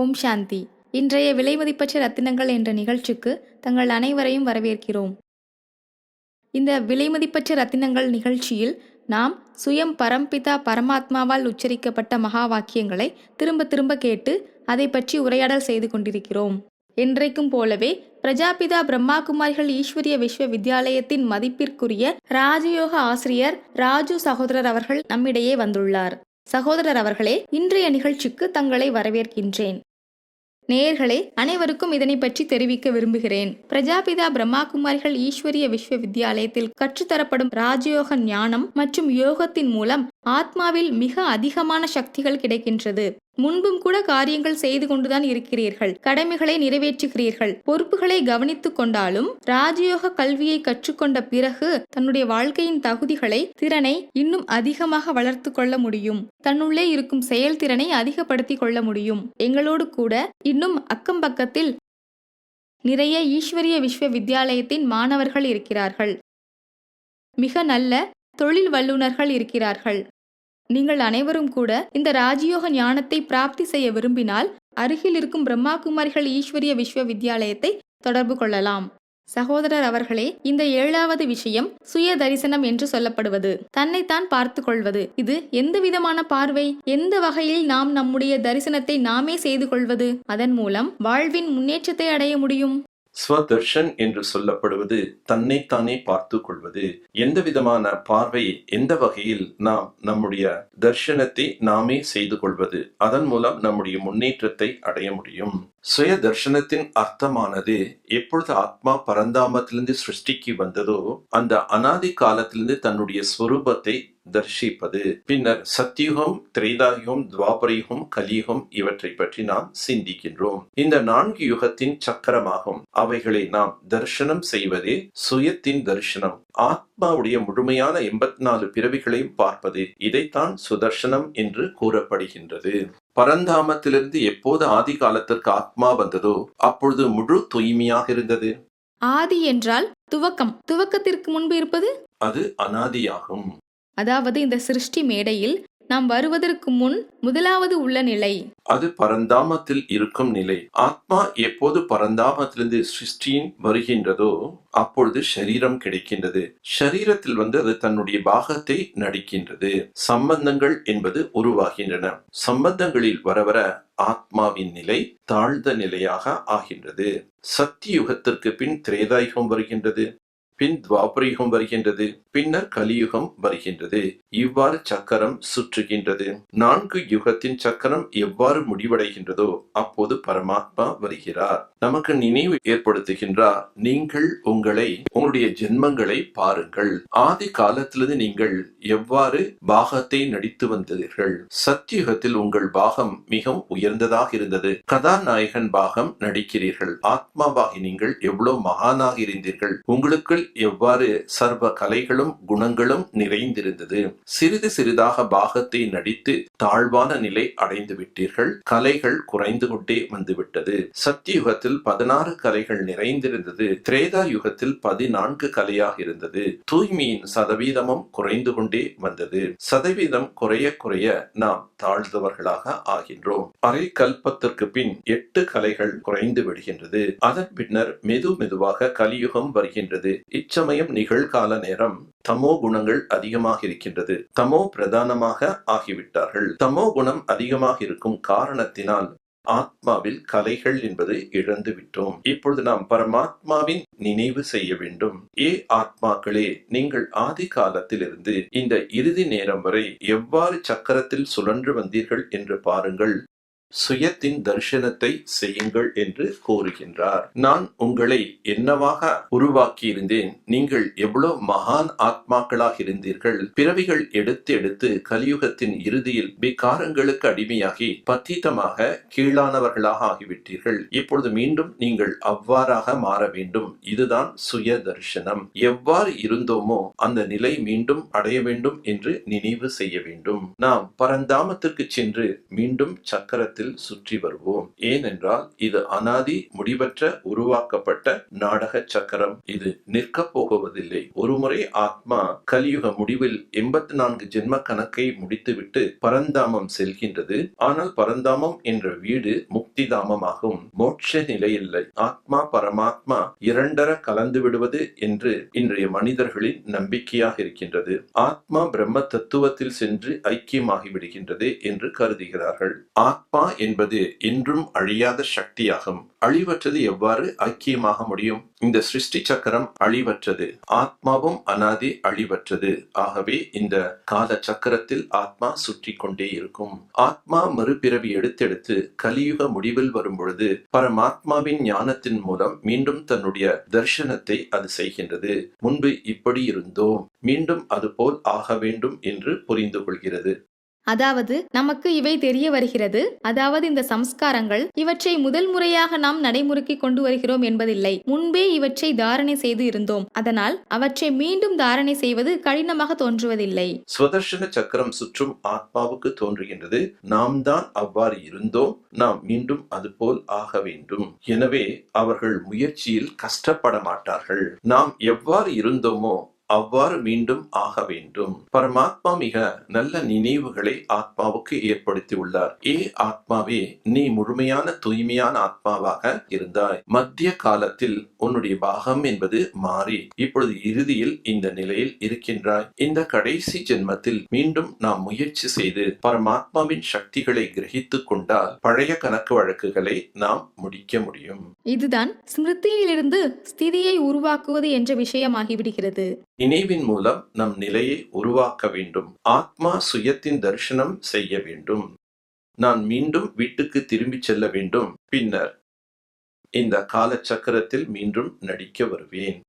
ஓம் சாந்தி. இன்றைய விலைமதிப்பற்ற ரத்தினங்கள் என்ற நிகழ்ச்சிக்கு தங்கள் அனைவரையும் வரவேற்கிறோம். இந்த விலைமதிப்பற்ற ரத்தினங்கள் நிகழ்ச்சியில் நாம் சுயம் பரம்பிதா பரமாத்மாவால் உச்சரிக்கப்பட்ட மகா வாக்கியங்களை திரும்ப திரும்ப கேட்டு அதை பற்றி உரையாடல் செய்து கொண்டிருக்கிறோம். என்றைக்கும் போலவே பிரஜாபிதா பிரம்மாகுமாரிகள் ஈஸ்வரிய விஸ்வ வித்யாலயத்தின் மதிப்பிற்குரிய ராஜயோக ஆசிரியர் ராஜு சகோதரர் அவர்கள் நம்மிடையே வந்துள்ளார். சகோதரர் அவர்களே இன்றைய நிகழ்ச்சிக்கு தங்களை வரவேற்கின்றேன். நேயர்களே அனைவருக்கும் இதனை பற்றி தெரிவிக்க விரும்புகிறேன். பிரஜாபிதா பிரம்மாகுமாரிகள் ஈஸ்வரிய விஸ்வவித்யாலயத்தில் கற்றுத்தரப்படும் ராஜயோக ஞானம் மற்றும் யோகத்தின் மூலம் ஆத்மாவில் மிக அதிகமான சக்திகள் கிடைக்கின்றது. முன்பும் கூட காரியங்கள் செய்து கொண்டுதான் இருக்கிறீர்கள். கடமைகளை நிறைவேற்றுகிறீர்கள். பொறுப்புகளை கவனித்துக் கொண்டாலும் ராஜயோக கல்வியை கற்றுக்கொண்ட பிறகு தன்னுடைய வாழ்க்கையின் தகுதிகளை திறனை இன்னும் அதிகமாக வளர்த்து கொள்ள முடியும். தன்னுள்ளே இருக்கும் செயல்திறனை அதிகப்படுத்திக் கொள்ள முடியும். எங்களோடு கூட இன்னும் அக்கம் பக்கத்தில் நிறைய ஈஸ்வரிய விஸ்வ வித்யாலயத்தின் மாணவர்கள் இருக்கிறார்கள். மிக நல்ல தொழில் வல்லுநர்கள் இருக்கிறார்கள். நீங்கள் அனைவரும் கூட இந்த ராஜயோக ஞானத்தை பிராப்தி செய்ய விரும்பினால் அருகில் இருக்கும் பிரம்மாகுமாரிகள் ஈஸ்வரிய விஸ்வ வித்யாலயத்தை தொடர்பு கொள்ளலாம். சகோதரர் அவர்களே இந்த ஏழாவது விஷயம் சுய தரிசனம் என்று சொல்லப்படுவது. தன்னைத்தான் பார்த்து கொள்வது. இது எந்த விதமான பார்வை? எந்த வகையில் நாம் நம்முடைய தரிசனத்தை நாமே செய்து கொள்வது? அதன் மூலம் வாழ்வின் முன்னேற்றத்தை அடைய முடியும். ஸ்வதர்ஷன் என்று சொல்லப்படுவது தன்னைத்தானே பார்த்து கொள்வது எந்த விதமான பார்வை எந்த வகையில் நாம் நம்முடைய தர்ஷனத்தை நாமே செய்து கொள்வது அதன் மூலம் நம்முடைய முன்னேற்றத்தை அடைய முடியும். சுய தர்ஷனத்தின் அர்த்தமானது எப்பொழுது ஆத்மா பரந்தாமத்திலிருந்து சிருஷ்டிக்கு வந்ததோ அந்த அனாதி காலத்திலிருந்து தன்னுடைய ஸ்வரூபத்தை தர்ஷிப்பது பின்னர் சத்தியுகம் திரைதாயுகம் துவாபரயுகம் கலியுகம் இவற்றை பற்றி நாம் சிந்திக்கின்றோம். இந்த நான்கு யுகத்தின் சக்கரமாகும். அவைகளை நாம் தர்ஷனம் செய்வதே சுயத்தின் தரிசனம். ஆத்மாவுடைய முழுமையான எண்பத்தி நாலு பிறவிகளையும் பார்ப்பது இதைத்தான் சுதர்ஷனம் என்று கூறப்படுகின்றது. பரந்தாமத்திலிருந்து எப்போது ஆதி காலத்திற்கு ஆத்மா வந்ததோ அப்பொழுது முழு தூய்மையாக இருந்தது. ஆதி என்றால் துவக்கம். துவக்கத்திற்கு முன்பு இருப்பது? அது அனாதியாகும். அதாவது இந்த சிருஷ்டி மேடையில் நாம் வருவதற்கு முன் முதலாவது உள்ள நிலை. அது பரந்தாமத்தில் இருக்கும் நிலை. ஆத்மா எப்போது பரந்தாமத்திலிருந்து சிருஷ்டியின் வருகின்றதோ அப்பொழுது சரீரம் கிடைக்கின்றது. சரீரத்தில் வந்து அது தன்னுடைய பாகத்தை நடிக்கின்றது. சம்பந்தங்கள் என்பது உருவாகின்றன. சம்பந்தங்களில் வர வர ஆத்மாவின் நிலை தாழ்ந்த நிலையாக ஆகின்றது. சத்தியுகத்திற்கு பின் திரேதாயுகம் வருகின்றது. பின் துவாபரயுகம் வருகின்றது. பின்னர் கலியுகம் வருகின்றது. இவ்வாறு சக்கரம் சுற்றுகின்றது. நான்கு யுகத்தின் சக்கரம் எவ்வாறு முடிவடைகின்றதோ அப்போது பரமாத்மா வருகிறார். நமக்கு நினைவு ஏற்படுத்துகின்றார் நீங்கள் உங்களை உங்களுடைய ஜென்மங்களை பாருங்கள். ஆதி காலத்திலிருந்து நீங்கள் எவ்வாறு பாகத்தை நடித்து வந்தீர்கள்? சத்தியுகத்தில் உங்கள் பாகம் மிகவும் உயர்ந்ததாக இருந்தது. கதாநாயகன் பாகம் நடிக்கிறீர்கள். ஆத்மாவாகி நீங்கள் எவ்வளவு மகானாக இருந்தீர்கள். உங்களுக்குள் எவ்வாறு சர்வ கலைகளும் குணங்களும் நிறைந்திருந்தது. சிறிது சிறிதாக பாகத்தை நடித்து தாழ்வான நிலை அடைந்து விட்டீர்கள். கலைகள் குறைந்து கொண்டே வந்துவிட்டது. சத்தியுகத்தில் பதினாறு கலைகள் நிறைந்திருந்தது. திரேதா யுகத்தில் பதினான்கு கலையாக இருந்தது. தூய்மையின் சதவீதமும் குறைந்து கொண்டே வந்தது. சதவீதம் குறைய குறைய நாம் தாழ்ந்தவர்களாக ஆகின்றோம். அரை கல்பத்திற்கு பின் எட்டு கலைகள் குறைந்து விடுகின்றது. அதன் பின்னர் மெது மெதுவாக கலியுகம் வருகின்றது. இச்சமயம் நிகழ்கால நேரம் தமோ குணங்கள் அதிகமாக இருக்கின்றது. தமோ பிரதானமாக ஆகிவிட்டார்கள். தமோ குணம் அதிகமாக இருக்கும் காரணத்தினால் ஆத்மாவில் கலைகள் என்பது இழந்து விட்டோம் இப்பொழுது நாம் பரமாத்மாவின் நினைவு செய்ய வேண்டும். ஏ ஆத்மாக்களே நீங்கள் ஆதி காலத்திலிருந்து இந்த இறுதி நேரம் வரை எவ்வாறு சக்கரத்தில் சுழன்று வந்தீர்கள் என்று பாருங்கள். சுயத்தின் தரிசனத்தை செய்யுங்கள் என்று கூறுகின்றார். நான் உங்களை என்னவாக உருவாக்கி இருந்தேன் நீங்கள் எவ்வளவு மகான் ஆத்மாக்களாக இருந்தீர்கள்? பிறவிகள் எடுத்து எடுத்து கலியுகத்தின் இறுதியில் விகாரங்களுக்கு அடிமையாகி பத்தீதமாக கீழானவர்களாக ஆகிவிட்டீர்கள். இப்பொழுது மீண்டும் நீங்கள் அவ்வாறாக மாற வேண்டும். இதுதான் சுய தரிசனம். எவ்வாறு இருந்தோமோ அந்த நிலை மீண்டும் அடைய வேண்டும் என்று நினைவு செய்ய வேண்டும். நாம் பரந்தாமத்திற்கு சென்று மீண்டும் சக்கரத்தில் சக்கரத்தில் சுற்றி வருவோம். ஏனென்றால் இது அனாதி முடிவற்ற உருவாக்கப்பட்ட நாடக சக்கரம். இது நிற்கப் போகுவதில்லை. ஒருமுறை ஆத்மா கலியுக முடிவில் எண்பத்தி நான்கு ஜென்ம கணக்கை முடித்துவிட்டு பரந்தாமம் செல்கின்றது. ஆனால் பரந்தாமம் என்ற வீடு முக்திதாமமாகும். மோட்ச நிலை இல்லை ஆத்மா பரமாத்மா இரண்டர கலந்து விடுவது என்று இன்றைய மனிதர்களின் நம்பிக்கையாக இருக்கின்றது. ஆத்மா பிரம்ம தத்துவத்தில் சென்று ஐக்கியமாகி விடுகின்றது என்று கருதுகிறார்கள். ஆத்மா என்பது என்றும் அழியாத சக்தியாகும். அழிவற்றது எவ்வாறு ஐக்கியமாக முடியும்? இந்த சிருஷ்டி சக்கரம் அழிவற்றது. ஆத்மாவும் அனாதி அழிவற்றது. ஆகவே இந்த கால சக்கரத்தில் ஆத்மா சுற்றி கொண்டே இருக்கும். ஆத்மா மறுபிறவி எடுத்தெடுத்து கலியுக முடிவில் வரும் பொழுது பரமாத்மாவின் ஞானத்தின் மூலம் மீண்டும் தன்னுடைய தர்சனத்தை அது செய்கின்றது. முன்பு இப்படி இருந்தோம். மீண்டும் அதுபோல் ஆக வேண்டும் என்று புரிந்து கொள்கிறது. அதாவது நமக்கு இவை தெரிய வருகிறது. அதாவது இந்த சம்ஸ்காரங்கள் இவற்றை முதல் முறையாக நாம் நடைமுறைக்கு கொண்டு வருகிறோம் என்பதில்லை. முன்பே இவற்றை தாரணை செய்து இருந்தோம். அதனால் அவற்றை மீண்டும் தாரணை செய்வது கடினமாக தோன்றுவதில்லை. சுவதர்ஷன சக்கரம் சுற்றும் ஆத்மாவுக்கு தோன்றுகின்றது. நாம் தான் அவ்வாறு இருந்தோம். நாம் மீண்டும் அதுபோல் ஆக வேண்டும். எனவே அவர்கள் முயற்சியில் கஷ்டப்பட மாட்டார்கள். நாம் எவ்வாறு இருந்தோமோ அவ்வாறு மீண்டும் ஆக வேண்டும். பரமாத்மா மிக நல்ல நினைவுகளை ஆத்மாவுக்கு ஏற்படுத்தி உள்ளார் ஏ ஆத்மாவே நீ முழுமையான தூய்மையான ஆத்மாவாக இருந்தாய். மத்திய காலத்தில் உன்னுடைய பாகம் என்பது மாறி இப்பொழுது இறுதியில் இந்த நிலையில் இருக்கின்றாய். இந்த கடைசி ஜென்மத்தில் மீண்டும் நாம் முயற்சி செய்து பரமாத்மாவின் சக்திகளை கிரகித்துக் கொண்டால் பழைய கணக்கு வழக்குகளை நாம் முடிக்க முடியும். இதுதான் ஸ்மிருதியிலிருந்து ஸ்திதியை உருவாக்குவது என்ற விஷயமாகிவிடுகிறது. நினைவின் மூலம் நம் நிலையை உருவாக்க வேண்டும். ஆத்மா சுயத்தின் தரிசனம் செய்ய வேண்டும். நான் மீண்டும் வீட்டுக்கு திரும்பிச் செல்ல வேண்டும். பின்னர் இந்த காலச்சக்கரத்தில் மீண்டும் நடிக்க வருவேன்.